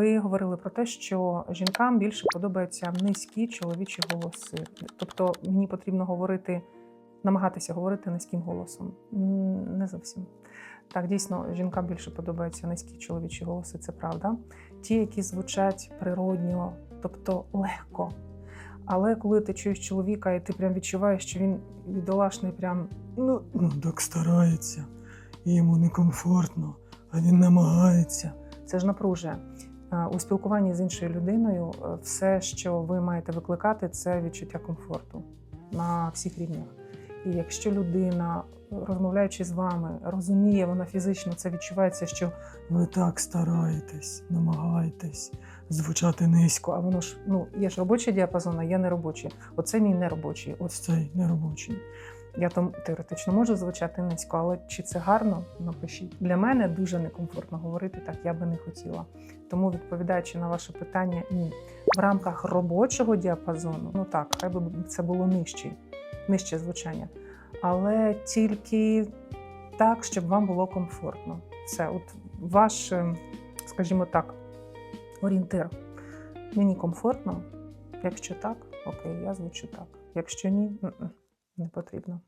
ви говорили про те, що жінкам більше подобаються низькі чоловічі голоси. Тобто мені потрібно говорити, намагатися говорити низьким голосом. Не зовсім. Так, дійсно, жінкам більше подобаються низькі чоловічі голоси, це правда. Ті, які звучать природньо, тобто легко. Але коли ти чуєш чоловіка, і ти прям відчуваєш, що він бідолашний, прям ну, Ну, так старається, і йому некомфортно, а він намагається. це ж напружує. У спілкуванні з іншою людиною е, все, що ви маєте викликати, це відчуття комфорту на всіх рівнях. І якщо людина, розмовляючи з вами, розуміє, вона фізично це відчувається, що Ви так стараєтесь, намагаєтесь звучати низько. а воно ж ну є ж робочий діапазон, а є неробочий. Оце мій неробочий. Ось цей неробочий. Я там теоретично можу звучати низько, але чи це гарно? Напишіть. Для мене дуже некомфортно говорити так, я би не хотіла. Тому, відповідаючи на ваше питання, ні. В рамках робочого діапазону, ну так, хай би це було нижче, нижче звучання. Але тільки так, щоб вам було комфортно. Все, от ваш, е, скажімо так, орієнтир. Мені комфортно. Якщо так, окей, я звучу так. Якщо ні, м-м, не потрібно.